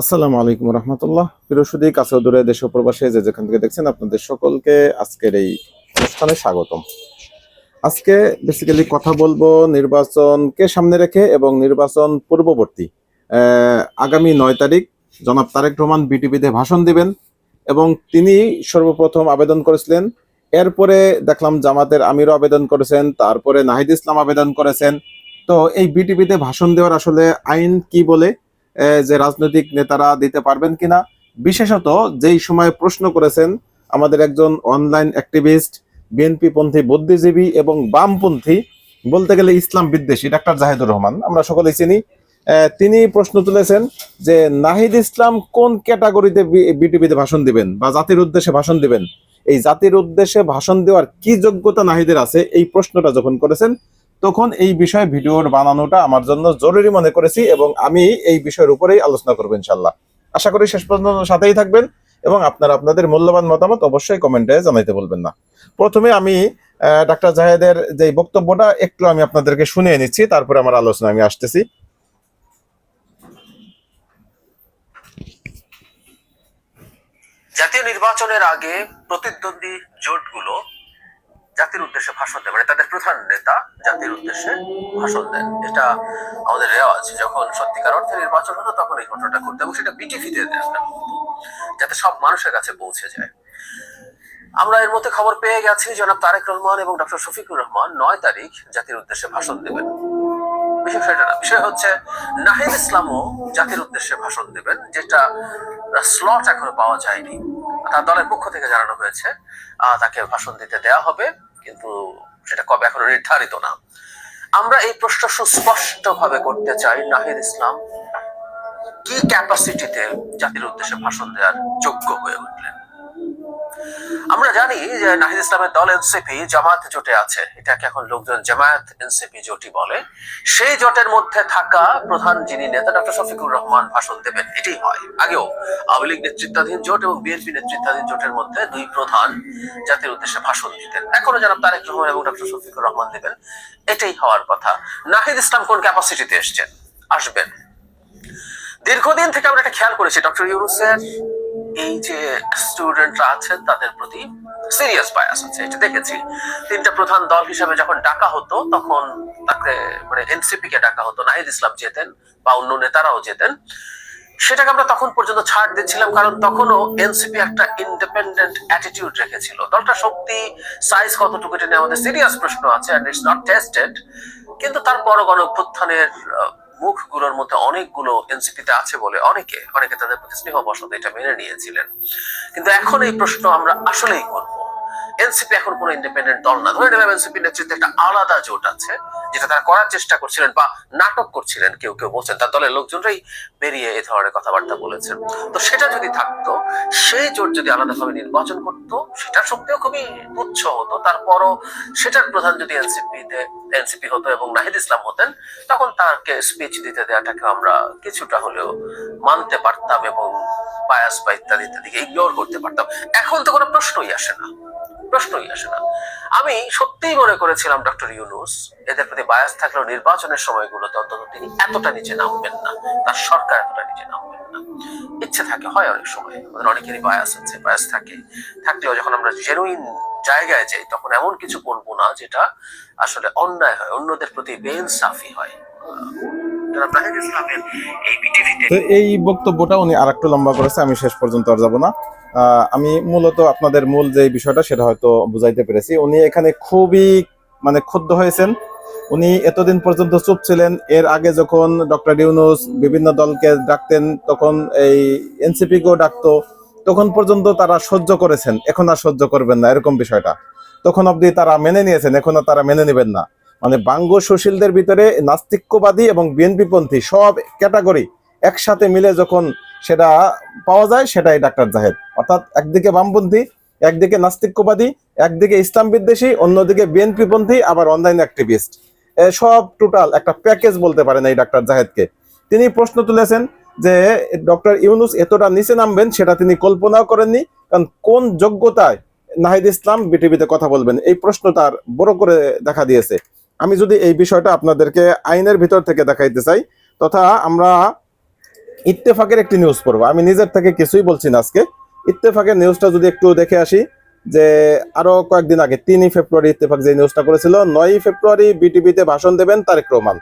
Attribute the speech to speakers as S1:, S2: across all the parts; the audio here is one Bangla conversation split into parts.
S1: আসসালামু আলাইকুম রহমতুল্লাহ। প্রিয়সুদী কাছে দূরে দেশ প্রবাসে যে যেখান থেকে দেখছেন আপনাদের সকলকে আজকের এই অনুষ্ঠানে স্বাগতম। আজকে বেসিক্যালি কথা বলব নির্বাচনকে সামনে রেখে এবং নির্বাচন পূর্ববর্তী আগামী নয় তারিখ জনাব তারেক রহমান বিটিভিতে ভাষণ দিবেন এবং তিনি সর্বপ্রথম আবেদন করেছিলেন। এরপরে দেখলাম জামাতের আমিরও আবেদন করেছেন, তারপরে নাহিদ ইসলাম আবেদন করেছেন। তো এই বিটিভিতে ভাষণ দেওয়ার আসলে আইন কি বলে যে রাজনৈতিক নেতারা দিতে পারবেন কিনা? বিশেষত যেই সময় প্রশ্ন করেছেন আমাদের একজন অনলাইন অ্যাক্টিভিস্ট বিএনপি পন্থী বুদ্ধিজীবী এবং বামপন্থী, বলতে গেলে ইসলাম বিদ্বেষী, ডাক্তার জাহিদুর রহমান, আমরা সকলেই চিনি। তিনি প্রশ্ন তুলেছেন যে নাহিদ ইসলাম কোন ক্যাটাগরিতে বিটিভিতে ভাষণ দিবেন বা জাতির উদ্দেশ্যে ভাষণ দিবেন? এই জাতির উদ্দেশ্যে ভাষণ দেওয়ার কি যোগ্যতা নাহিদের আছে? এই প্রশ্নটা যখন করেছেন তখন এই বিষয়ে ভিডিওর বানানোটা আমার জন্য জরুরি মনে করেছি এবং আমি এই বিষয়ের উপরেই আলোচনা করব ইনশাল্লাহ আশা করি শেষ পর্যন্ত সাথেই থাকবেন এবং আপনারা আপনাদের মূল্যবান মতামত অবশ্যই কমেন্টে জানাইতে বলবেন না। প্রথমে আমি ডাক্তার জাহেদের যে বক্তব্যটা একটু আমি আপনাদেরকে শুনিয়ে নিচ্ছি, তারপরে আমার আলোচনা আমি আসতেছি।
S2: জাতীয় নির্বাচনের আগে প্রতিদ্বন্দ্বী জোটগুলো জাতির উদ্দেশ্যে ভাষণ দেয় মানে তাদের প্রধান নেতা জাতির উদ্দেশ্যে ভাষণ দেন এটা আমাদের রেওয়াজ। যখন সত্যিকার অর্থে নির্বাচন হতো তখন এই ঘটনাটা করতে এবং সেটা বিটিভিতে দেন যাতে সব মানুষের কাছে পৌঁছে যায়। আমরা এর মধ্যে খবর পেয়ে গেছি, জনাব তারেক রহমান এবং ডক্টর শফিকুর রহমান নয় তারিখ জাতির উদ্দেশ্যে ভাষণ দেবেন। বিষয় হচ্ছে নাহিদ ইসলামও জাতির উদ্দেশ্যে ভাষণ দেবেন, যেটা স্লট এখনও পাওয়া যায়নি। তার দলের পক্ষ থেকে জানানো হয়েছে তাকে ভাষণ দিতে দেয়া হবে। কিন্তু সেটা কবে এখনও নির্ধারিত না। আমরা এই প্রশ্ন সুস্পষ্ট ভাবে করতে চাই নাহিদ ইসলাম, কি ক্যাপাসিটিতে জাতির উদ্দেশ্যে ভাষণ দেওয়ার যোগ্য হয়ে উঠলেন? আমরা জানি যে নাহিদ ইসলামের দল এনসিপি, জামাত জোটে আছে। এটাকে এখন লোকজন জামায়াত এনসিপি জোটই বলে। সেই জোটের মধ্যে থাকা প্রধান যিনি নেতা, ডক্টর শফিকুর রহমান ভাষণ দেবেন, এটাই হয়। আগেও আওয়ামী লীগ নেতৃত্বাধীন জোট এবং বিএনপি নেতৃত্বাধীন জোটের মধ্যে দুই প্রধান জাতির উদ্দেশ্যে ভাষণ দিতেন। এখনও জানাব তারেক রহমান এবং ডক্টর শফিকুর রহমান দেবেন। এটাই হওয়ার কথা। নাহিদ ইসলাম কোন ক্যাপাসিটিতে এসছেন? আসবেন। দীর্ঘদিন থেকে আমরা একটা খেয়াল করেছি, ডক্টর ইউনুসের এই যে স্টুডেন্টরা আছেন তাদের প্রতি সিরিয়াস বায়াস আছে এটা দেখেছি। তিনটা প্রধান দল হিসাবে যখন ডাকা হতো তখন তাকে মানে এনসিপি কে ডাকা হতো নাহিদ ইসলাম যেতেন বা অন্য নেতারাও যেতেন। সেটাকে আমরা তখন পর্যন্ত ছাড় দিচ্ছিলাম কারণ তখনও এনসিপি একটা ইন্ডিপেন্ডেন্ট অ্যাটিটিউড রেখেছিল। দলটা শক্তি সাইজ কতটুকু এটা নিয়ে আমাদের সিরিয়াস প্রশ্ন আছে অ্যান্ড ইটস নট টেস্টেড কিন্তু তারপরও গণ অভ্যুত্থানের আহ, মুখগুলোর মধ্যে অনেকগুলো এনসিপিতে আছে বলে অনেকে অনেকে তাদের প্রতি স্নেহ বসত এটা মেনে নিয়েছিলেন। কিন্তু এখন এই প্রশ্ন আমরা আসলেই করব। এনসিপি এখন কোনো ইন্ডিপেন্ডেন্ট দল না। ধরে নেবেন এনসিপি নেতৃত্বে একটা আলাদা জোট আছে, যেটা তারা করার চেষ্টা করছিলেন বা নাটক করছিলেন, কেউ কেউ বলছেন। তার দলের লোকজনরাই বেরিয়ে এই ধরনের কথাবার্তা বলেছেন। তো সেটা যদি থাকতো, সেই জোট যদি আলাদাভাবে নির্বাচন করতো সেটার শক্তিও খুবই তুচ্ছ হতো। তারপরও সেটার প্রধান যদি এনসিপিতে, এনসিপি হতো এবং নাহিদ ইসলাম হতেন, তখন তাকে স্পিচ দিতে দেওয়াটাকে আমরা কিছুটা হলেও মানতে পারতাম এবং বায়াস বা ইত্যাদি ইত্যাদিকে ইগনোর করতে পারতাম। এখন তো কোনো প্রশ্নই আসে না। প্রশ্নই আসে না। আমি সত্যিই মনে করেছিলাম ডক্টর ইউনুস এদের প্রতি বায়াস থাকলেও নির্বাচনের সময়গুলোতে অন্তত তিনি এতটা নিচে নামবেন না তার সরকার এতটা নিচে নামবেন না। ইচ্ছে থাকে হয় অনেক সময়। আমাদের অনেকেরই বায়াস আছে বায়াস থাকে। থাকলেও যখন আমরা জেনুইন জায়গায় যাই তখন এমন কিছু করব না যেটা আসলে অন্যায় হয় অন্যদের প্রতি বেইনসাফি হয়। এই
S1: তো এই বক্তব্যটা উনি আর একটু লম্বা করেছে আমি শেষ পর্যন্ত আর যাব না। আমি মূলত আপনাদের মূল যে বিষয়টা সেটা হয়তো বুঝাইতে পেরেছি। উনি এখানে খুবই মানে ক্ষুব্ধ হয়েছেন। উনি এতদিন পর্যন্ত চুপ ছিলেন। এর আগে যখন ডক্টর ইউনুস বিভিন্ন দলকে ডাকতেন, তখন এই এনসিপি কেও ডাকতো। তখন পর্যন্ত তারা সহ্য করেছেন। এখন আর সহ্য করবেন না, এরকম বিষয়টা। তখন অবধি তারা মেনে নিয়েছেন এখন আর তারা মেনে নেবেন না। মানে বাঙ্গ সুশীলদের ভিতরে নাস্তিক্যবাদী এবং বিএনপিপন্থী সব ক্যাটাগরি একসাথে মিলে যখন সেটা পাওয়া যায়, সেটাই ডাক্তার জাহেদ। অর্থাৎ একদিকে বামপন্থী, একদিকে নাস্তিক্যবাদী, একদিকে ইসলাম বিদ্বেষী, অন্যদিকে বিএনপিপন্থী আবার অনলাইন অ্যাক্টিভিস্ট সব টোটাল একটা প্যাকেজ বলতে পারেন এই ডাক্তার জাহেদকে। তিনি প্রশ্ন তুলেছেন যে, ডক্টর ইউনুস এতটা নিচে নামবেন, সেটা তিনি কল্পনাও করেননি, কারণ কোন যোগ্যতায় নাহিদ ইসলাম বিটিভিতে কথা বলবেন? এই প্রশ্ন তার বড় করে দেখা দিয়েছে। আমি যদি এই বিষয়টা আপনাদেরকে আইনের ভিতর থেকে দেখাইতে চাই, তথা আমরা ইত্তেফাকের একটি নিউজ পড়ব। আমি নিজের থেকে কিছুই বলছি না আজকে। ইত্তেফাকের নিউজটা যদি একটু দেখে আসি, যে আরও কয়েকদিন আগে, তিনই ফেব্রুয়ারি ইত্তেফাক যে নিউজটা করেছিল, নয়ই ফেব্রুয়ারি বিটিভিতে ভাষণ দেবেন তারেক রহমান।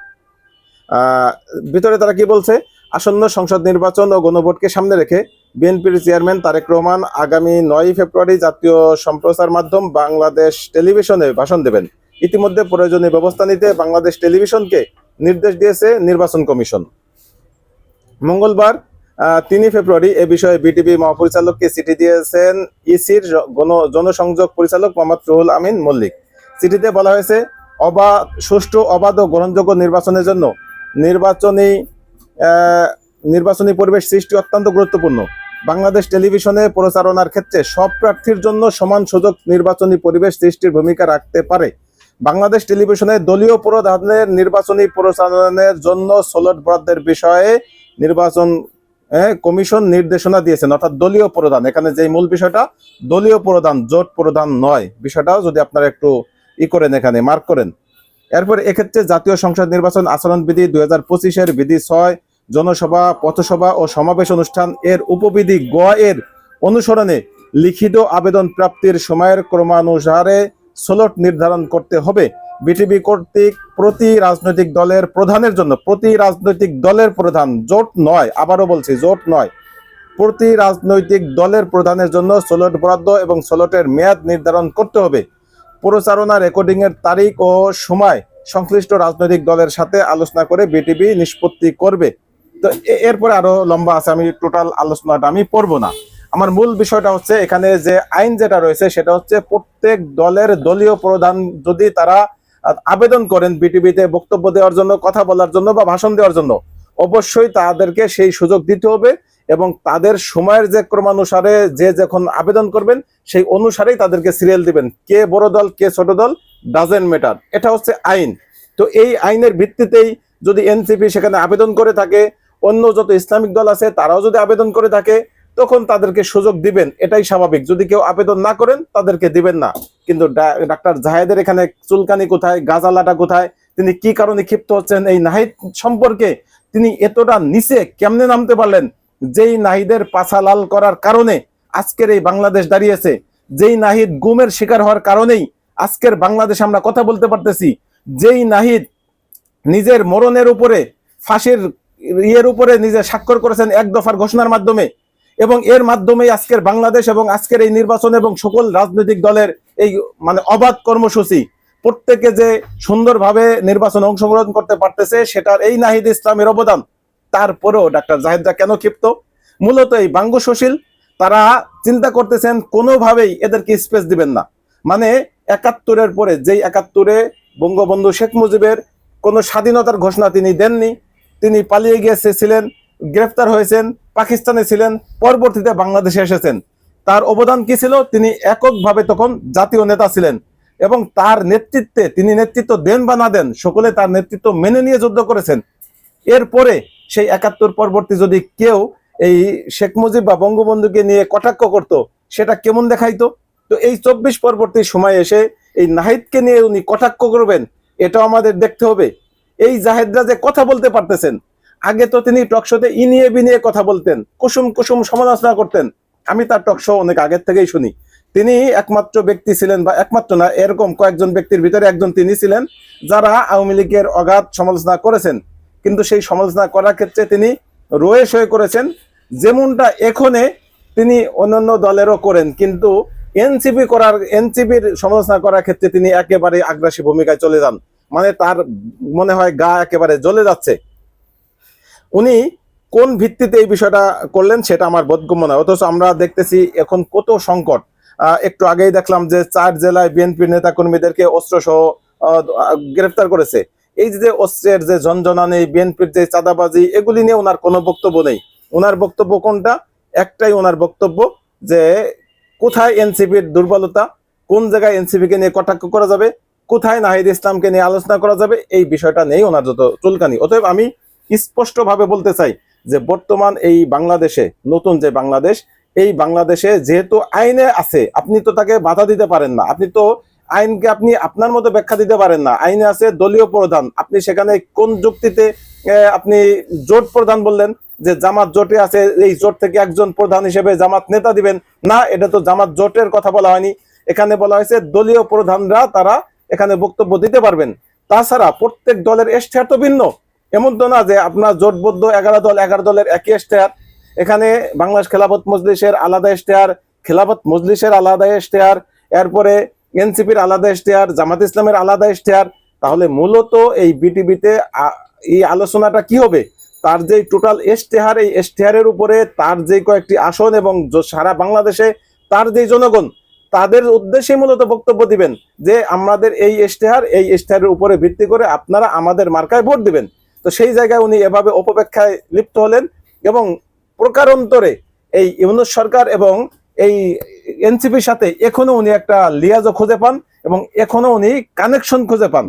S1: ভিতরে তারা কি বলছে? আসন্ন সংসদ নির্বাচন ও গণভোটকে সামনে রেখে বিএনপির চেয়ারম্যান তারেক রহমান আগামী নয় ফেব্রুয়ারি জাতীয় সম্প্রচার মাধ্যম বাংলাদেশ টেলিভিশনে ভাষণ দেবেন। ইতিমধ্যে প্রয়োজনীয় ব্যবস্থা নিতে বাংলাদেশ টেলিভিশনকে নির্দেশ দিয়েছে নির্বাচন কমিশন। মঙ্গলবার তিনই ফেব্রুয়ারি এ বিষয়ে বিটিভি মহাপরিচালককে চিঠি দিয়েছেন ইসির জনসংযোগ পরিচালক মোহাম্মদ রুহুল আমিন মল্লিক। চিঠিতে বলা হয়েছে অবাধ সুষ্ঠু, অবাধ ও গ্রহণযোগ্য নির্বাচনের জন্য নির্বাচনী নির্বাচনী পরিবেশ সৃষ্টি অত্যন্ত গুরুত্বপূর্ণ। বাংলাদেশ টেলিভিশনে প্রচারণার ক্ষেত্রে সব প্রার্থীর জন্য সমান সুযোগ নির্বাচনী পরিবেশ সৃষ্টির ভূমিকা রাখতে পারে। বাংলাদেশ টেলিভিশনে দলীয় প্রধানের নির্বাচনী প্রচারণের জন্য সোলট বরাদ্দের বিষয়ে নির্বাচন কমিশন নির্দেশনা দিয়েছেন, অর্থাৎ দলীয় প্রধান। এখানে যে মূল বিষয়টা, দলীয় প্রধান, জোট প্রধান নয়। বিষয়টাও যদি আপনারা একটু ই করেন এখানে মার্ক করেন। এরপর এক্ষেত্রে জাতীয় সংসদ নির্বাচন আচরণ বিধি দুই হাজার পঁচিশের বিধি ছয়, জনসভা, পথসভা ও সমাবেশ অনুষ্ঠান এর উপবিধি গ এর অনুসরণে লিখিত আবেদন প্রাপ্তির সময়ের ক্রমানুসারে স্লট নির্ধারণ করতে হবে। বিটিভি কর্তৃক প্রতি রাজনৈতিক দলের প্রধানের জন্য, প্রতি রাজনৈতিক দলের প্রধান জোট নয়, আবারও বলছি জোট নয়, প্রতি রাজনৈতিক দলের প্রধানের জন্য স্লট বরাদ্দ এবং স্লটের মেয়াদ নির্ধারণ করতে হবে। প্রচারণা রেকর্ডিং এর তারিখ ও সময় সংশ্লিষ্ট রাজনৈতিক দলের সাথে আলোচনা করে বিটিভি নিষ্পত্তি করবে। তো এরপরে আরও লম্বা আছে, আমি টোটাল আলোচনাটা আমি পড়ব না। আমার মূল বিষয়টা হচ্ছে এখানে যে আইন যেটা রয়েছে, সেটা হচ্ছে প্রত্যেক দলের দলীয় প্রধান যদি তারা আবেদন করেন বিটিভিতে বক্তব্য দেওয়ার জন্য, কথা বলার জন্য বা ভাষণ দেওয়ার জন্য, অবশ্যই তাদেরকে সেই সুযোগ দিতে হবে এবং তাদের সময়ের যে ক্রমানুসারে যে যখন আবেদন করবেন, সেই অনুসারেই তাদেরকে সিরিয়াল দিবেন, কে বড় দল, কে ছোট দল ডাজেন্ট ম্যাটার এটা হচ্ছে আইন। তো এই আইনের ভিত্তিতেই যদি এনসিপি সেখানে আবেদন করে থাকে, অন্য যত ইসলামিক দল আছে, তারাও যদি আবেদন করে থাকে তখন তাদেরকে সুযোগ দিবেন, এটাই স্বাভাবিক। যদি কেউ আবেদন না করেন, তাদেরকে দিবেন না। কিন্তু ডাক্তার জাহেদের এখানে চুলকানি কোথায়, গাজালাটা কোথায়, তিনি কি কারণে ক্ষিপ্ত হচ্ছেন, এই নাহিদ সম্পর্কে তিনি এতটা নিচে কেমনে নামতে পারলেন? যেই নাহিদের পাছা লাল করার কারণে আজকের এই বাংলাদেশ দাঁড়িয়েছে, যেই নাহিদ গুমের শিকার হওয়ার কারণেই আজকের বাংলাদেশ আমরা কথা বলতে পারতেছি, যেই নাহিদ নিজের মরণের উপরে, ফাঁসির ইয়ের উপরে নিজে স্বাক্ষর করেছেন এক দফার ঘোষণার মাধ্যমে এবং এর মাধ্যমে আজকের বাংলাদেশ এবং আজকের এই নির্বাচন এবং সকল রাজনৈতিক দলের এই মানে অবাধ কর্মসূচি, প্রত্যেকে যে সুন্দরভাবে নির্বাচনে অংশগ্রহণ করতে পারতেছে, সেটার এই নাহিদ ইসলামের অবদান। তারপরেও ডাক্তার জাহেদরা কেন ক্ষিপ্ত? মূলত এই বাঙ্গ সুশীল, তারা চিন্তা করতেছেন কোনোভাবেই এদেরকে স্পেস দিবেন না। মানে একাত্তরের পরে যেই একাত্তরে বঙ্গবন্ধু শেখ মুজিবের কোনো স্বাধীনতার ঘোষণা তিনি দেননি, তিনি পালিয়ে গিয়েছিলেন গ্রেফতার হয়েছেন, পাকিস্তানে ছিলেন, পরবর্তীতে বাংলাদেশে এসেছেন। তার অবদান কি ছিল? তিনি এককভাবে তখন জাতীয় নেতা ছিলেন এবং তার নেতৃত্বে তিনি নেতৃত্ব দেন বা না দেন, সকলে তার নেতৃত্ব মেনে নিয়ে যুদ্ধ করেছেন। এরপরে সেই একাত্তর পরবর্তী যদি কেউ এই শেখ মুজিব বা বঙ্গবন্ধুকে নিয়ে কটাক্ষ করত, সেটা কেমন দেখাইতো? তো এই চব্বিশ পরবর্তী সময় এসে এই নাহিদকে নিয়ে উনি কটাক্ষ করবেন, এটাও আমাদের দেখতে হবে। এই জাহেদরা যে কথা বলতে পারতেছেন আগে তো তিনি টক টকশোতে ইনিয়ে বিনিয়ে কথা বলতেন, কুসুম কুসুম সমালোচনা করতেন। আমি তার টকশো অনেক আগের থেকেই শুনি। তিনি একমাত্র ব্যক্তি ছিলেন বা একমাত্র না, এরকম কয়েকজন ব্যক্তির ভিতরে একজন তিনি ছিলেন, যারা আওয়ামী লীগের অগাধ সমালোচনা করেছেন। কিন্তু সেই সমালোচনা করার ক্ষেত্রে তিনি রয়ে সয়ে করেছেন। যেমনটা এখনে তিনি অন্যান্য দলেরও করেন, কিন্তু এনসিপি করার, এনসিপির সমালোচনা করার ক্ষেত্রে তিনি একেবারে আগ্রাসী ভূমিকায় চলে যান। মানে তার মনে হয় গা একেবারে জ্বলে যাচ্ছে। উনি কোন ভিত্তিতে এই বিষয়টা করলেন সেটা আমার বোধগম্য নয় অথচ আমরা দেখতেছি এখন কত সংকট। একটু আগেই দেখলাম যে চার জেলায় বিএনপির নেতাকর্মীদেরকে অস্ত্র সহ গ্রেফতার করেছে। এই যে অস্ত্রের যে ঝঞ্ঝনানি বিএনপির যে চাঁদাবাজি, এগুলি নিয়ে ওনার কোনো বক্তব্য নেই। ওনার বক্তব্য কোনটা? একটাই ওনার বক্তব্য যে কোথায় এনসিপির দুর্বলতা, কোন জায়গায় এনসিপি কে নিয়ে কটাক্ষ করা যাবে, কোথায় নাহিদ ইসলামকে নিয়ে আলোচনা করা যাবে, এই বিষয়টা নেই ওনার যত চুলকানি। অতএব আমি স্পষ্টভাবে বলতে চাই যে বর্তমান এই বাংলাদেশে, নতুন যে বাংলাদেশ, এই বাংলাদেশে যেহেতু আইনে আছে, আপনি তো তাকে বাধা দিতে পারেন না। আপনি তো আইনকে আপনি আপনার মতো ব্যাখ্যা দিতে পারেন না। আইনে আছে দলীয় প্রধান। আপনি সেখানে কোন যুক্তিতে আপনি জোট প্রধান বললেন যে জামাত জোটে আছে, এই জোট থেকে একজন প্রধান হিসেবে জামাত নেতা দিবেন। না, এটা তো জামাত জোটের কথা বলা হয়নি। এখানে বলা হয়েছে দলীয় প্রধানরা তারা এখানে বক্তব্য দিতে পারবেন। তাছাড়া প্রত্যেক দলের এশতেহার তো ভিন্ন। এমন তো না যে আপনার জোটবদ্ধ এগারো দল, এগারো দলের একই এশতেহার এখানে বাংলাদেশ খেলাফত মজলিসের আলাদা ইশতেহার খেলাফত মজলিসের আলাদা ইশতেহার এরপরে এনসিপির আলাদা ইশতেহার জামাত ইসলামের আলাদা ইশতেহার তাহলে মূলত এই বিটিভিতে এই আলোচনাটা কি হবে? তার যে টোটাল এশতেহার এই এশতেহারের উপরে তার যে কয়েকটি আসন এবং সারা বাংলাদেশে তার যে জনগণ, তাদের উদ্দেশ্যে মূলত বক্তব্য দিবেন যে আমাদের এই ইশতেহার এই ইশতেহারের উপরে ভিত্তি করে আপনারা আমাদের মার্কায় ভোট দিবেন। তো সেই জায়গায় উনি এভাবে অপব্যাখ্যায় লিপ্ত হলেন এবং প্রকারান্তরে এই ইউনুস সরকার এবং এই এনসিপির সাথে এখনও উনি একটা লিয়াজও খুঁজে পান এবং এখনও উনি কানেকশন খুঁজে পান।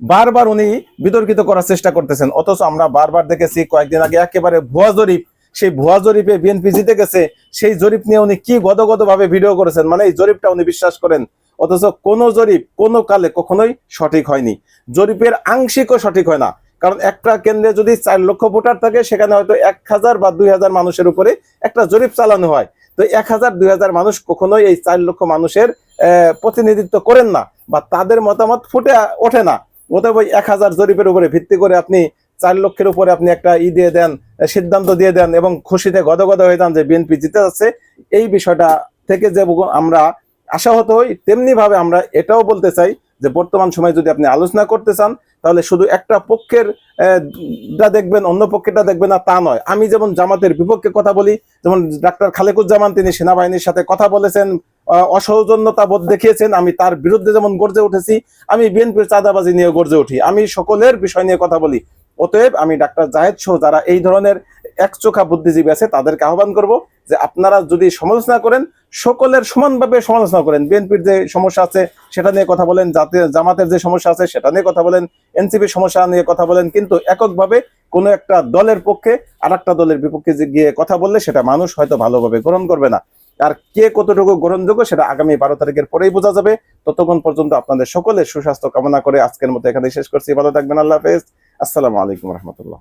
S1: বারবার উনি বিতর্কিত করার চেষ্টা করতেছেন। অথচ আমরা বারবার দেখেছি কয়েকদিন আগে একেবারে ভুয়া জরিপ, সেই ভুয়া জরিপে বিএনপি জিতে গেছে, সেই জরিপ নিয়ে উনি কি গদগদ ভাবে ভিডিও করেছেন মানে এই জরিপটা উনি বিশ্বাস করেন। অথচ কোন জরিপ কোনো কালে কখনোই সঠিক হয়নি। জরিপের আংশিকও সঠিক হয় না। কারণ একটা কেন্দ্রে যদি চার লক্ষ ভোটার থাকে, সেখানে হয়তো এক হাজার বা দুই হাজার মানুষের উপরে একটা জরিপ চালানো হয়। তো এক হাজার, দুই হাজার মানুষ কখনোই এই চার লক্ষ মানুষের প্রতিনিধিত্ব করেন না বা তাদের মতামত ফুটে ওঠে না। অতএব ওই এক হাজার জরিপের উপরে ভিত্তি করে আপনি চার লক্ষের উপরে আপনি একটা ই দিয়ে দেন সিদ্ধান্ত দিয়ে দেন এবং খুশিতে গদগদ হয়ে যান যে বিএনপি জিতে যাচ্ছে, এই বিষয়টা থেকে যে আমরা আশাহত হই তেমনি ভাবে আমরা এটাও বলতে চাই যে বর্তমান সময়ে যদি আপনি আলোচনা করতে চান, তাহলে শুধু একটা পক্ষের দেখবেন, অন্য পক্ষেরটা দেখবেন না, তা নয়। আমি যেমন জামাতের বিপক্ষে কথা বলি, যেমন ডাক্তার খালেকুজ্জামান তিনি সেনাবাহিনীর সাথে কথা বলেছেন অসৌজন্যতা বোধ দেখিয়েছেন, আমি তার বিরুদ্ধে যেমন গর্জে উঠেছি, আমি বিএনপির চাঁদাবাজি নিয়ে গর্জে উঠি। আমি সকলের বিষয় নিয়ে কথা বলি। অতএব আমি ডাক্তার জাহেদ সহ যারা এই ধরনের একচোখা বুদ্ধিজীবী আছে, তাদেরকে আহ্বান করব যে আপনারা যদি সমালোচনা করেন সকলের সমানভাবে সমালোচনা করেন। বিএনপির যে সমস্যা আছে, সেটা নিয়ে কথা বলেন, জাতীয় জামাতের যে সমস্যা আছে, সেটা নিয়ে কথা বলেন, এনসিপির সমস্যা নিয়ে কথা বলেন, কিন্তু এককভাবে কোনো একটা দলের পক্ষে আর একটা দলের বিপক্ষে গিয়ে কথা বললে, সেটা মানুষ হয়তো ভালোভাবে গ্রহণ করবে না। আর কে কতটুকু গ্রহণযোগ্য, সেটা আগামী বারো তারিখের পরেই বোঝা যাবে। ততক্ষণ পর্যন্ত আপনাদের সকলের সুস্বাস্থ্য কামনা করে আজকের মতো এখানে শেষ করছি। ভালো থাকবেন, আল্লাহ হাফেজ। আসসালামু আলাইকুম রহমতুল্লাহ।